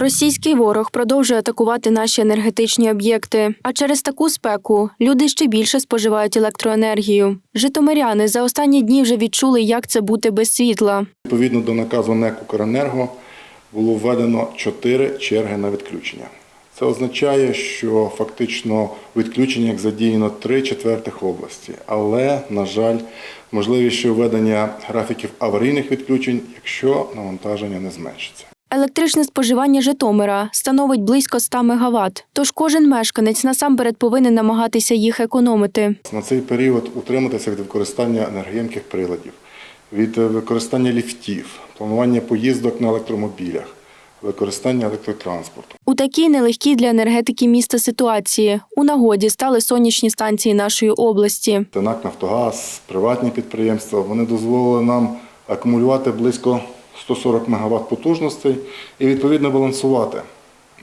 Російський ворог продовжує атакувати наші енергетичні об'єкти. А через таку спеку люди ще більше споживають електроенергію. Житомиряни за останні дні вже відчули, як це бути без світла. Відповідно до наказу НЕК «Укренерго» було введено 4 черги на відключення. Це означає, що фактично відключення як задіяно 3 четвертих області. Але, на жаль, можливість введення графіків аварійних відключень, якщо навантаження не зменшиться. Електричне споживання Житомира становить близько 100 МВт, тож кожен мешканець насамперед повинен намагатися їх економити. На цей період утриматися від використання енергоємких приладів, від е, використання ліфтів, планування поїздок на електромобілях, використання електротранспорту. У такій нелегкій для енергетики міста ситуації у нагоді стали сонячні станції нашої області. ТНАК Нафтогаз, приватні підприємства, вони дозволили нам акумулювати близько 140 МВт потужностей і відповідно балансувати.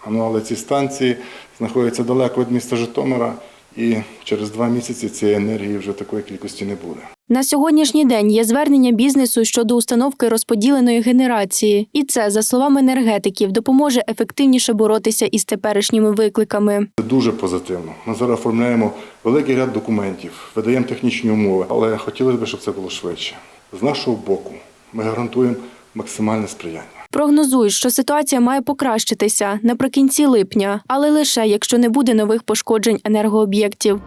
Ну, але ці станції знаходяться далеко від міста Житомира, і через два місяці цієї енергії вже такої кількості не буде. На сьогоднішній день є звернення бізнесу щодо установки розподіленої генерації, і це, за словами енергетиків, допоможе ефективніше боротися із теперішніми викликами. Це дуже позитивно. Ми зараз оформляємо великий ряд документів, видаємо технічні умови, але хотілося б, щоб це було швидше. З нашого боку ми гарантуємо максимальне сприяння. Прогнозують, що ситуація має покращитися наприкінці липня, але лише якщо не буде нових пошкоджень енергооб'єктів.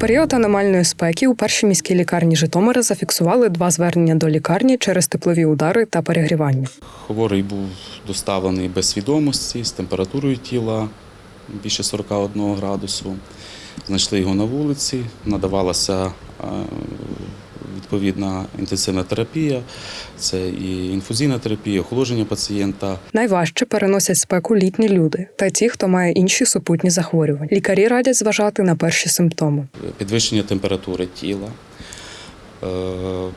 Період аномальної спеки у першій міській лікарні Житомира зафіксували два звернення до лікарні через теплові удари та перегрівання. Хворий був доставлений без свідомості з температурою тіла більше 41 градусу. Знайшли його на вулиці, надавалася е, відповідна інтенсивна терапія, це і інфузійна терапія, охолодження пацієнта. Найважче переносять спеку літні люди та ті, хто має інші супутні захворювання. Лікарі радять зважати на перші симптоми. підвищення температури тіла,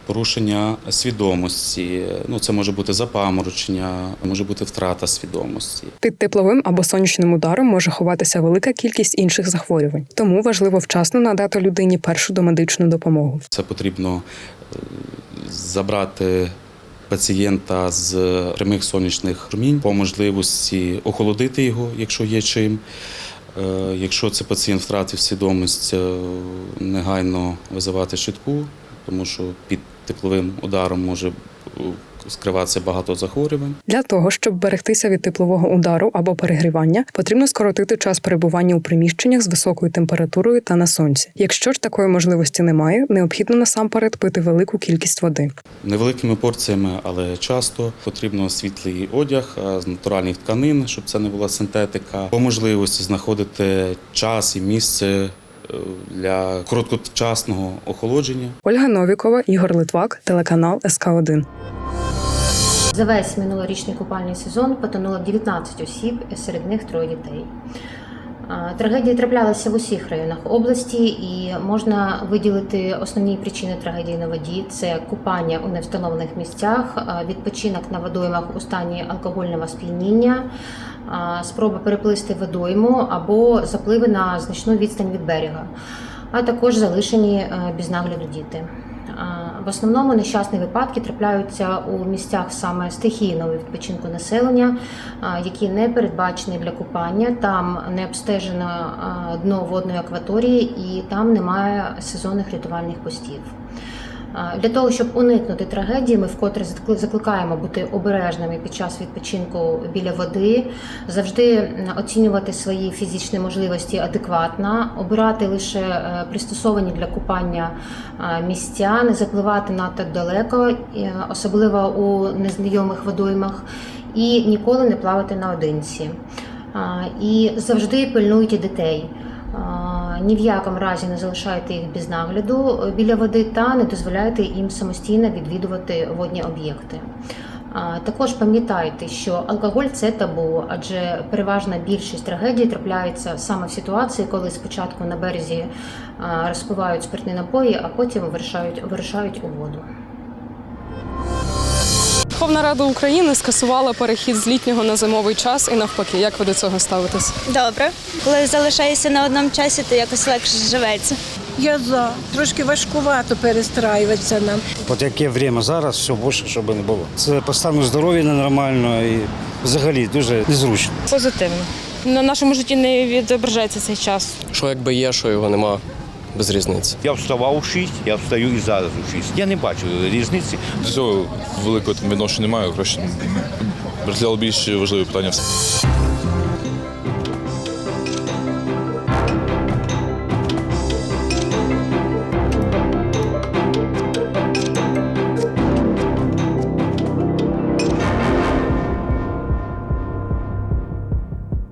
порушення свідомості. Ну, це може бути запаморочення, може бути втрата свідомості. Під тепловим або сонячним ударом може ховатися велика кількість інших захворювань, тому важливо вчасно надати людині першу домедичну допомогу. Це потрібно е, забрати пацієнта з прямих сонячних промінь, по можливості охолодити його, якщо є чим. Е, Якщо це пацієнт втратив свідомість, е, негайно визивати швидку, тому що під тепловим ударом може е, скриватися багато захворювань. Для того, щоб берегтися від теплового удару або перегрівання, потрібно скоротити час перебування у приміщеннях з високою температурою та на сонці. Якщо ж такої можливості немає, необхідно насамперед пити велику кількість води. Невеликими порціями, але часто потрібно світлий одяг з натуральних тканин, щоб це не була синтетика. По можливості знаходити час і місце для короткочасного охолодження. Ольга Новікова, Ігор Литвак, телеканал СК 1 За весь минулорічний купальний сезон потонуло 19 осіб, серед них троє дітей. Трагедії траплялися в усіх районах області, і можна виділити основні причини трагедії на воді: це купання у невстановлених місцях, відпочинок на водоймах у стані алкогольного сп'яніння, а, спроба переплисти водойму або запливи на значну відстань від берега, а також залишені е, без нагляду діти. В основному нещасні випадки трапляються у місцях саме стихійного відпочинку населення, які не передбачені для купання. Там не обстежено дно водної акваторії і там немає сезонних рятувальних постів. Для того, щоб уникнути трагедії, ми вкотре закли- закликаємо бути обережними під час відпочинку біля води, завжди оцінювати свої фізичні можливості адекватно, обирати лише е, пристосовані для купання е, місця, не запливати надто далеко, е, особливо у незнайомих водоймах, і ніколи не плавати наодинці. І завжди пильнуйте дітей. Ні в якому разі не залишайте їх без нагляду е, біля води та не дозволяйте їм самостійно відвідувати водні об'єкти. Також пам'ятайте, що алкоголь це табу, адже переважна більшість трагедій трапляється саме в ситуації, коли спочатку на березі розпивають спиртні напої, а потім вирішають, вирішають у воду. Верховна Рада України скасувала перехід з літнього на зимовий час і навпаки. Як ви до цього ставитесь? Добре. Коли залишаєшся на одному часі, то якось легше живеться. Я за. Трошки важкувато перестраюватися нам. От яке время зараз, все більше, щоб не було. Це по стану здоров'я ненормально і взагалі дуже незручно. Позитивно. На нашому житті не відображається цей час. Що якби є, що його нема, без різниці. Я вставав у 6, я встаю і зараз у 6. Я не бачу різниці. До цього великого там відношення немає. Краще розглядав більш важливі питання.